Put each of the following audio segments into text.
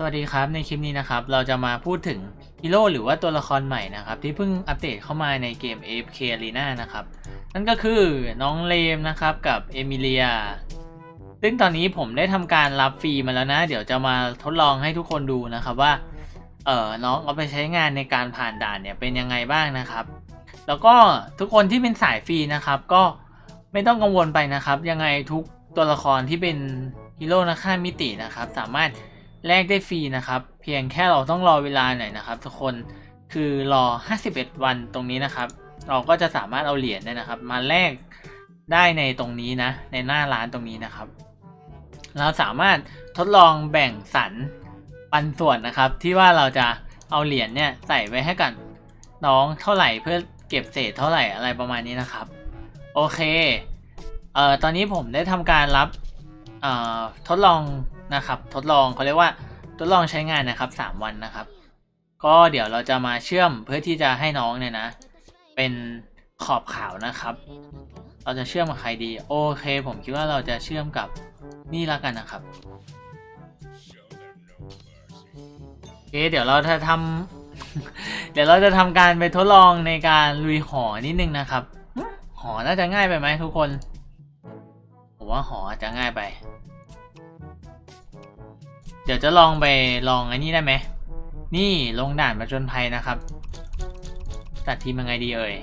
สวัสดีครับ ในคลิปนี้นะครับ เราจะมาพูดถึงฮีโร่หรือว่าตัวละครใหม่นะครับ ที่เพิ่งอัปเดตเข้ามาในเกม AFK Arena นะครับ นั่นก็คือน้องเลมนะครับกับเอมิเลีย ซึ่งตอนนี้ผมได้ทำการรับฟรีมาแล้วนะ เดี๋ยวจะมาทดลองให้ทุกคนดูนะครับว่า เออน้องเอาไปใช้งานในการผ่านด่านเนี่ยเป็นยังไงบ้างนะครับ แล้วก็ทุกคนที่เป็นสายฟรีนะครับก็ไม่ต้องกังวลไปนะครับ ยังไงทุกตัวละครที่เป็นฮีโร่นักฆ่ามิตินะครับ สามารถ แลกได้ฟรีนะครับ เพียงแค่เราต้องรอเวลาหน่อยนะครับ ทุกคนคือรอ 51 วันตรงนี้นะครับ เราก็จะสามารถเอาเหรียญเนี่ยนะครับ มาแลกได้ในตรงนี้นะ ในหน้าร้านตรงนี้นะครับ เราสามารถทดลองแบ่งสรรปันส่วนนะครับ ที่ว่าเราจะเอาเหรียญเนี่ยใส่ไว้ให้กับน้องเท่าไหร่เพื่อเก็บเศษเท่าไหร่อะไรประมาณนี้นะครับ โอเคเอ่อตอนนี้ผมได้ทำการรับเอ่อทดลอง นะครับทดลองเขาเรียกว่าทดลองใช้งานนะครับ 3 วันนะครับ ก็เดี๋ยวเราจะมาเชื่อมเพื่อที่จะให้น้องเนี่ยนะ เป็นขอบขาวนะครับ เราจะเชื่อมกับใครดี โอเค ผมคิดว่าเราจะเชื่อมกับนี่ล้วกันนะครับโอเคเดี๋ยวเราจะทำเดี๋ยวเราจะทำการไปทดลองในการลุยหอนิดนึงนะครับหึหอน่าจะง่ายไปไหมทุกคนผมว่าหออาจจะง่ายไป เดี๋ยวจะลองไปลองไอ้นี่ได้ไหม นี่ลงด่านมาจนภัยนะครับ ตัดทีมยังไงดีเอ่ย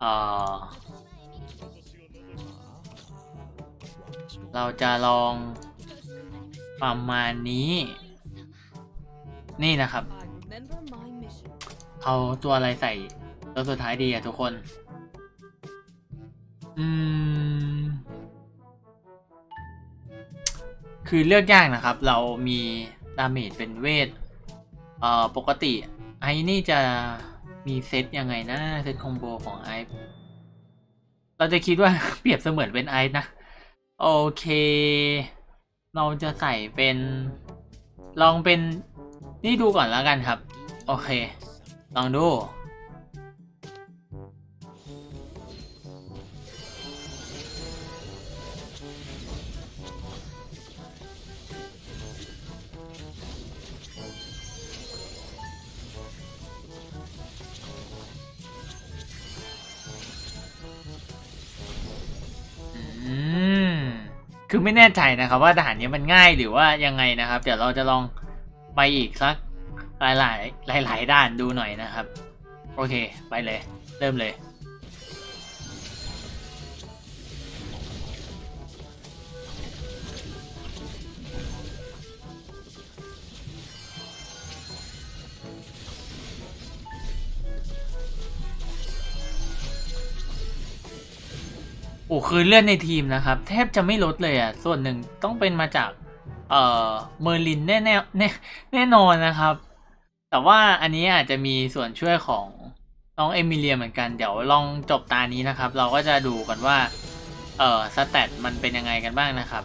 เอ่อเราจะลองประมาณนี้ นี่นะครับ เอาตัวอะไรใส่ตัวสุดท้ายดีอะทุกคน อืม คือเลือกยากนะครับ เรามีดาเมจเป็นเวทเอ่อปกติไอ้นี่จะมีเซตยังไงนะเซตคอมโบของไอซ์เราจะคิดว่าเปรียบเสมือนเป็นไอซ์นะ โอเค เราจะใส่เป็น ลองเป็นนี่ดูก่อนแล้วกันครับ โอเค ลองดู คือไม่แน่ใจนะครับว่าด่านนี้มันง่ายหรือว่ายังไงนะครับ เดี๋ยวเราจะลองไปอีกสักหลายหลายหลาย ๆ ด้านดูหน่อยนะครับ โอเค ไปเลย เริ่มเลย โอ้คือเลื่อนในทีมนะครับ แทบจะไม่ลดเลยอะ ส่วนหนึ่งต้องเป็นมาจาก เอ่อเมอร์ลินแน่แน่แน่แน่นอนนะครับ แต่ว่าอันนี้อาจจะมีส่วนช่วยของน้องเอมิเลียเหมือนกัน เดี๋ยวลองจบตานี้นะครับ เราก็จะดูกันว่า เอ่อสแตทมันเป็นยังไงกันบ้างนะครับ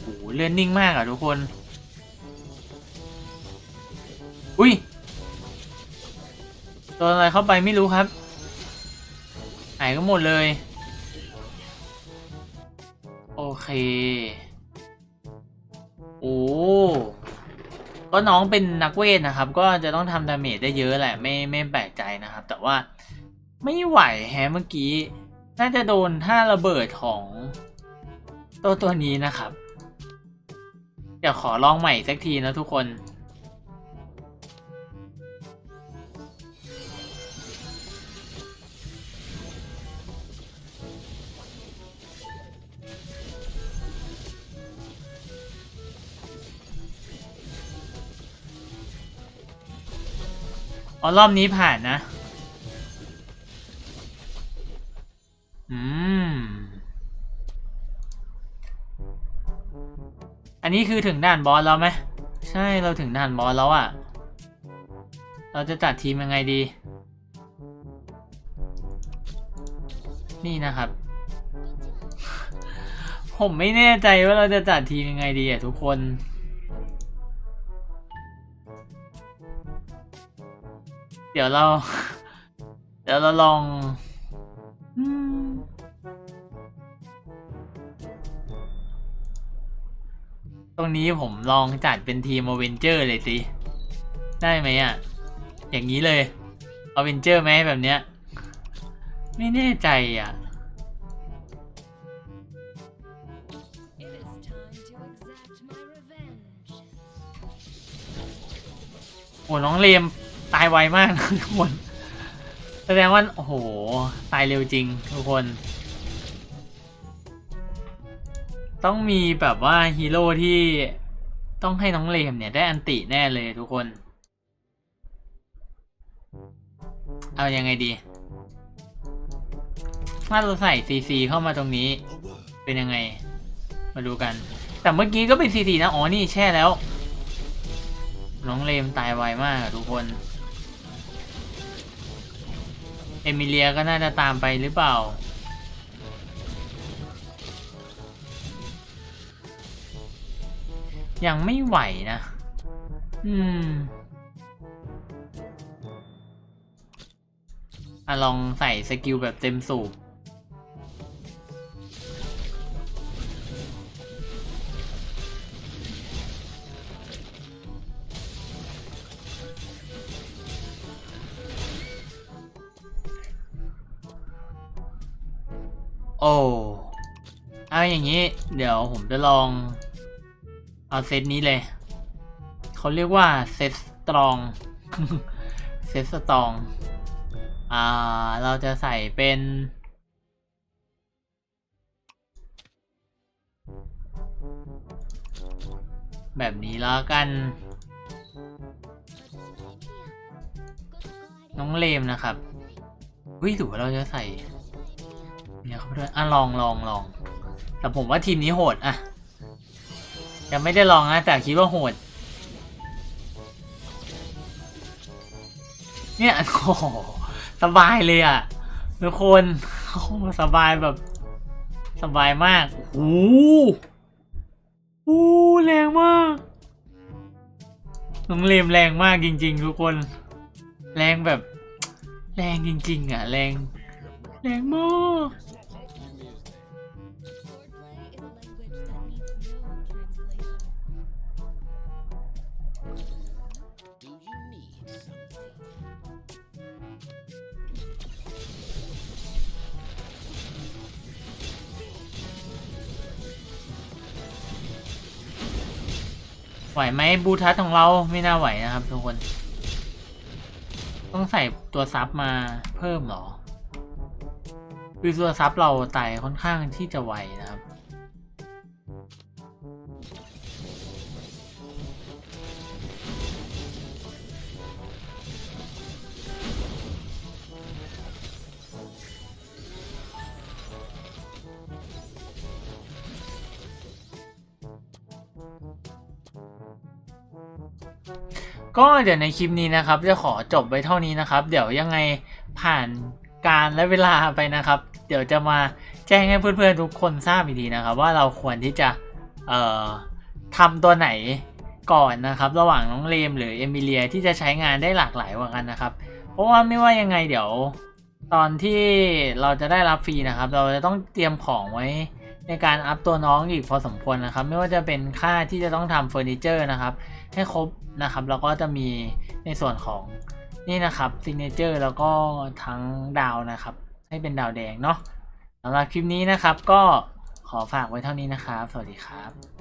โอ้หเลื่อนนิ่งมากอะทุกคน อุ้ยตัวอะไรเข้าไปไม่รู้ครับายก็หมดเลย โอเค โอ้ก็น้องเป็นนักเวทนะครับ ก็จะต้องทำดาเมจได้เยอะแหละ ไม่ไม่แปลกใจนะครับ แต่ว่าไม่ไหวแฮะเมื่อกี้ น่าจะโดนท่าระเบิดของตัวตัวนี้นะครับ เดี๋ยวขอลองใหม่สักทีนะทุกคน อ๋อรอบนี้ผ่านนะ อืม อันนี้คือถึงด่านบอสแล้วไหม ใช่เราถึงด่านบอสแล้วอะ่ะ เราจะจัดทีมยังไงดี นี่นะครับ ผมไม่แน่ใจว่าเราจะจัดทีมยังไงดีอะทุกคน เดี๋ยวเรา เดี๋ยวเราลองตรงนี้ผมลองจัดเป็นทีมอเวนเจอร์เลยสิ ได้ไหมอะ อย่างนี้เลยอเวนเจอร์ไหมแบบเนี้ย ไม่แน่ใจอะโอ้น้องเลม ตายไวมากนะทุกคน แสดงว่า โอ้โห ตายเร็วจริง ทุกคน ต้องมีแบบว่าฮีโร่ที่ต้องให้น้องเลมเนี่ย ได้อันติแน่เลยทุกคน เอายังไงดีถ้าเราใส่ซีซีเข้ามาตรงนี้ เป็นยังไง มาดูกัน แต่เมื่อกี้ก็เป็นซีซีนะ อ๋อ นี่แช่แล้ว น้องเลมตายไวมากอะทุกคน เอมิเลียก็น่าจะตามไปหรือเปล่า ยังไม่ไหวนะ อืมอะลองใส่สกิลแบบเต็มสูบ โอ้เอาอย่างนี้ เดี๋ยวผมจะลอง เอาเซตนี้เลย เขาเรียกว่าเซตสตรอง เซตสตรอง อ่า เราจะใส่เป็น แบบนี้แล้วกัน น้องเลมนะครับเฮ้ยหรือว่าเราจะใส่ เนี่ยเขาด้วยอะลองลองลอง แต่ผมว่าทีมนี้โหดอะยังไม่ได้ลองนะแต่คิดว่าโหด เนี่ยโอ้โหสบายเลยอะทุกคนโอ้โหสบายแบบ สบายมากโอ้โหโอ้โหแรงมากน้องเลมแรงมากจริง ๆ ทุกคน แรงแบบ แรงจริง ๆ อะ แรง แรงมาก ไหวไหมบูทัสของเราไม่น่าไหวนะครับทุกคน ต้องใส่ตัวซับมาเพิ่มเหรอ คือตัวซับเราไต่ค่อนข้างที่จะไวนะครับ ก็เดี๋ยวในคลิปนี้นะครับ จะขอจบไว้เท่านี้นะครับ เดี๋ยวยังไงผ่านการและเวลาไปนะครับ เดี๋ยวจะมาแจ้งให้เพื่อนๆทุกคนทราบอีกทีนะครับ ว่าเราควรที่จะเอ่อทำตัวไหนก่อนนะครับ ระหว่างน้องเลมหรือเอมิเลียที่จะใช้งานได้หลากหลายกว่ากันนะครับ เพราะว่าไม่ว่ายังไงเดี๋ยวตอนที่เราจะได้รับฟรีนะครับ เราจะต้องเตรียมของไว้ในการอัพตัวน้องอีกพอสมควรนะครับ ไม่ว่าจะเป็นค่าที่จะต้องทำเฟอร์นิเจอร์นะครับ ให้ครบนะครับ แล้วก็จะมีในส่วนของนี่นะครับซิงเกิลแล้วก็ทั้งดาวนะครับ ให้เป็นดาวแดงเนาะสำหรับคลิปนี้นะครับก็ขอฝากไว้เท่านี้นะครับ สวัสดีครับ